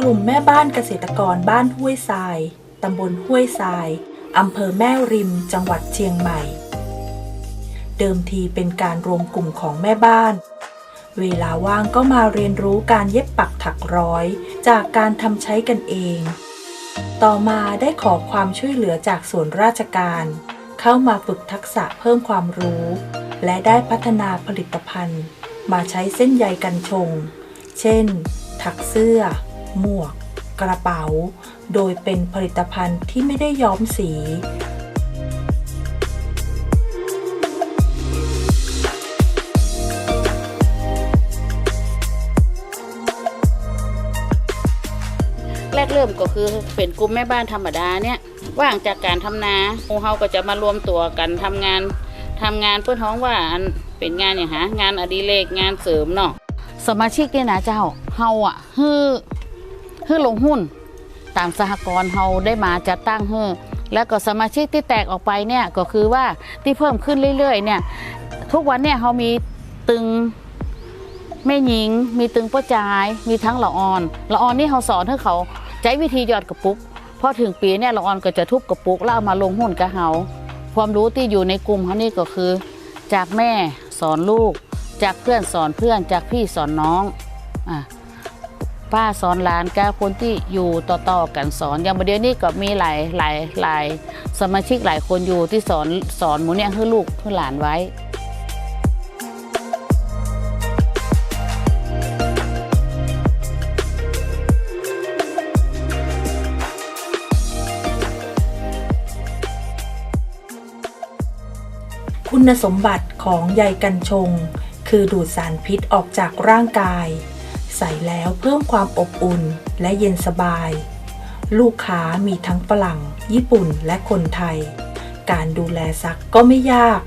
กลุ่มแม่บ้านเกษตรกรบ้านห้วยทราย ตำบลห้วยทราย อำเภอแม่ริม จังหวัดเชียงใหม่ เดิมทีเป็นการรวมกลุ่มของแม่บ้าน เวลาว่างก็มาเรียนรู้การเย็บปักถักร้อย จากการทำใช้กันเอง ต่อมาได้ขอความช่วยเหลือจากส่วนราชการ เข้ามาฝึกทักษะเพิ่มความรู้ และได้พัฒนาผลิตภัณฑ์ มาใช้เส้นใยกันชง เช่น ถักเสื้อ หมวก กระเป๋า โดยเป็นผลิตภัณฑ์ที่ไม่ได้ย้อมสี แรกเริ่มก็คือเป็นกลุ่มแม่บ้านธรรมดาเนี่ยว่างจากการทำนาหมู่เฮาก็จะมารวมตัวกันทำงานทำงานเพื่อท้องว่าอันเป็นงานอย่างหางานอดิเรกงานเสริมเนาะสมาชิกเนี่ยนะเจ้าเฮาอะฮือ ฮือลงหุ้น ตามสหกรณ์เฮาได้มาจัดตั้งฮือแล้วก็สมาชิกที่แตกออกไปเนี่ยก็คือว่าที่เพิ่มขึ้นเรื่อยๆเนี่ยทุกวันเนี่ยเฮามีตึงแม่หญิง มีตึงป้าจายมีทั้งละออนละออนนี่เขาสอนให้เขาใช้วิธีหยอดกระปุกพอถึงปีเนี่ยละออนก็จะทุบกระปุกแล้วเอามาลงหุ้นกับเขาความรู้ที่อยู่ในกลุ่มเขานี่ก็คือ จากแม่สอนลูก จากเพื่อนสอนเพื่อนจากพี่สอนน้องอะ ป้าสอนหลานแกคนที่อยู่ต่อๆกันสอน อย่างประเดี๋ยวนี้ก็มีหลายหลายหลายสมาชิกหลายคนอยู่ที่สอนสอนหมูเนี่ยให้ลูกให้หลานไว้คุณสมบัติของใยกัญชง คือดูดสารพิษออกจากร่างกาย ใส่แล้วเพิ่มความอบอุ่นและเย็นสบาย ลูกค้ามีทั้งฝรั่ง ญี่ปุ่นและคนไทย การดูแลซักก็ไม่ยาก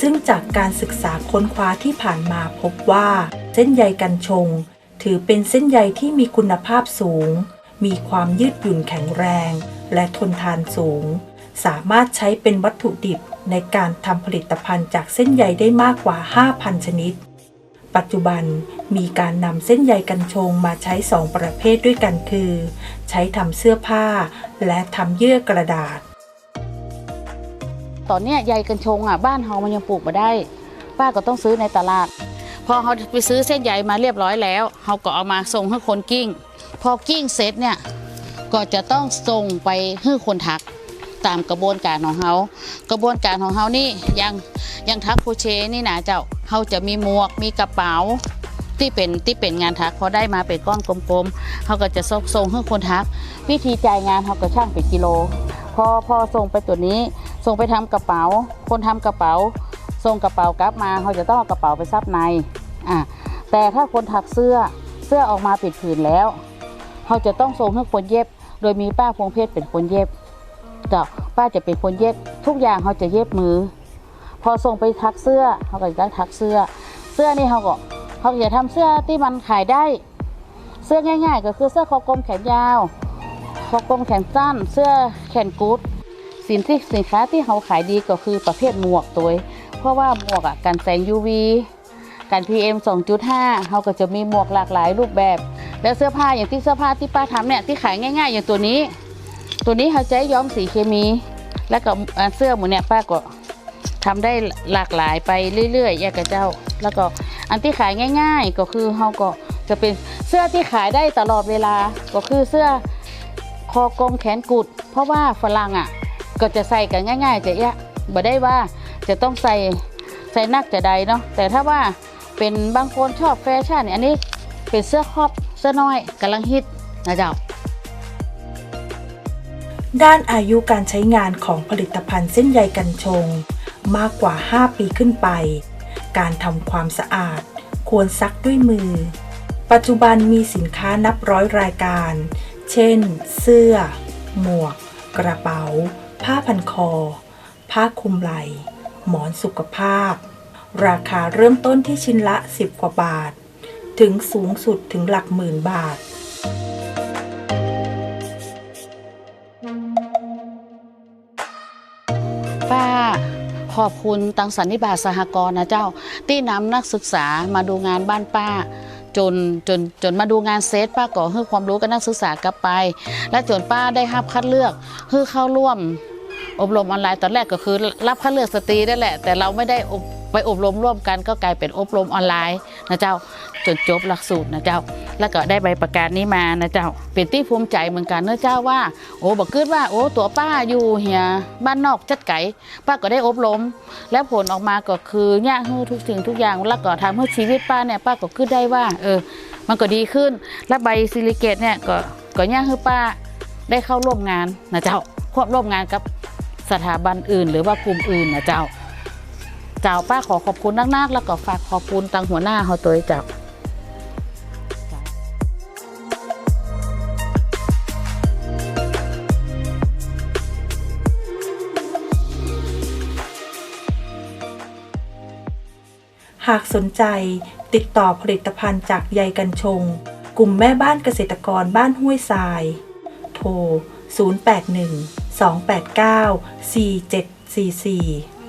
ซึ่งจากการศึกษาค้นคว้าที่ผ่านมาพบว่า เส้นใยกัญชง ถือเป็นเส้นใยที่มีคุณภาพสูง มีความยืดหยุ่นแข็งแรง และทนทานสูง สามารถใช้เป็นวัตถุดิบในการทำผลิตภัณฑ์จากเส้นใยได้มากกว่า 5,000 ชนิด ปัจจุบัน มีการนำเส้นใยกัญชงมาใช้2ประเภทด้วยกันคือ ใช้ทำเสื้อผ้า และทำเยื่อกระดาษ ตอนเนี้ยใยกัญชงอะบ้านเฮามันยังปลูกมาได้ ป้าก็ต้องซื้อในตลาด พอเขาไปซื้อเส้นใยมาเรียบร้อยแล้วเขาก็เอามาส่งให้คนกิ้ง พอกิ้งเสร็จเนี่ยก็จะต้องส่งไปให้คนทักตามกระบวนการของเขากระบวนการของเขานี่ยังยังทักโคเชนี่นะเจ้าเขาจะมีหมวกมีกระเป๋า ที่เป็นที่เป็นงานทักพอได้มาเป็นก้อนกลมๆเขาก็จะส่งส่งให้คนทัก วิธีจ่ายงานเขาก็ช่างเป็นกิโล พอพอส่งไปตัวนี้ ส่งไปทำกระเป๋า คนทำกระเป๋า ส่งกระเป๋ากลับมาเขาจะต้องเอากระเป๋าไปซับในอะแต่ถ้าคนถักเสื้อเสื้อออกมาปิดผืนแล้วเขาจะต้องส่งให้คนเย็บ โดยมีป้าพวงเพชรเป็นคนเย็บจ้าป้าจะเป็นคนเย็บ ทุกอย่างเขาจะเย็บมือ พอส่งไปทักเสื้อเขาก็จะได้ทักเสื้อ เสื้อนี่เขาก็ เขาก็จะทำเสื้อที่มันขายได้ เสื้อง่าย ๆ ก็คือเสื้อคอกลมแขนยาวคอกลมแขนสั้น เสื้อแขนกุดสินที่สินค้าที่เขาขายดีก็คือประเภทหมวกตัวเพราะว่าหมวกอะกันแสง UV กัน PM 2.5เขาก็จะมีหมวกหลากหลายรูปแบบ แล้วเสื้อผ้าอย่างที่เสื้อผ้าที่ป้าทำเนี่ยที่ขายง่าย ๆ อย่างตัวนี้ ตัวนี้เขาใช้ย้อมสีเคมี แล้วก็เสื้อหมูเนี่ยป้าก็ทำได้หลากหลายไปเรื่อยๆแยกกับเจ้า แล้วก็ อันที่ขายง่าย ๆ ก็คือเขาก็จะเป็นเสื้อที่ขายได้ตลอดเวลา ก็คือเสื้อคอกลมแขนกุด เพราะว่าฝรั่งอะก็จะใส่กันง่าย ๆ จะเอะบ่ได้ว่าจะต้องใส่ใส่นักจะใดเนาะแต่ถ้าว่าเป็นบางคนชอบแฟชั่นเนี่ยอันนี้เป็นเสื้อครอบเสื้อน้อยกำลังฮิตนะเจ้าด้านอายุการใช้งานของผลิตภัณฑ์เส้นใยกัญชง มากกว่า 5 ปีขึ้นไป การทำความสะอาด ควรซักด้วยมือ ปัจจุบันมีสินค้านับร้อยรายการ เช่น เสื้อ หมวก กระเป๋า ผ้าพันคอ ผ้าคลุมไหล่ หมอนสุขภาพ ราคาเริ่มต้นที่ชิ้นละ 10 กว่าบาท ถึงสูงสุดถึงหลักหมื่นบาท ขอบคุณตังสันนิบาตสหกรณ์นะเจ้า ที่นำนักศึกษามาดูงานบ้านป้า จนจนจนมาดูงานเซตป้าก่อให้ความรู้กับนักศึกษากลับไป และจนป้าได้รับคัดเลือกให้เข้าร่วม อบรมออนไลน์ตอนแรกก็คือรับคัดเลือกสตรีได้แหละ แต่เราไม่ได้อบ ไปอบรมร่วมกันก็กลายเป็นอบรมออนไลน์นะเจ้าจนจบหลักสูตรนะเจ้า แล้วก็ได้ใบประกาศนี้มานะเจ้า เป็นที่ภูมิใจเหมือนกันเนอะเจ้าว่า โอ้บอกขึ้นว่าโอ้ตัวป้าอยู่เหียบ้านนอกจัดไก่ป้าก็ได้อบรม แล้วผลออกมาก็คือเนี่ยฮือทุกสิ่งทุกอย่างแล้วก็ทำให้ชีวิตป้าเนี่ยป้าก็ขึ้นได้ว่า เออ มันก็ดีขึ้น และใบซิลิเกตเนี่ยก็ก็เนี่ยให้ป้าได้เข้าร่วมงานนะเจ้าควบร่วมงานกับสถาบันอื่น หรือว่ากลุ่มอื่นนะเจ้า เจ้าป้าขอขอบคุณนักๆแล้วก็ฝากขอบคุณตังหัวหน้าเขาตัวเจ้าหากสนใจติดต่อผลิตภัณฑ์จากใยกัญชง กลุ่มแม่บ้านเกษตรกรบ้านห้วยทราย โทร 081 289 4744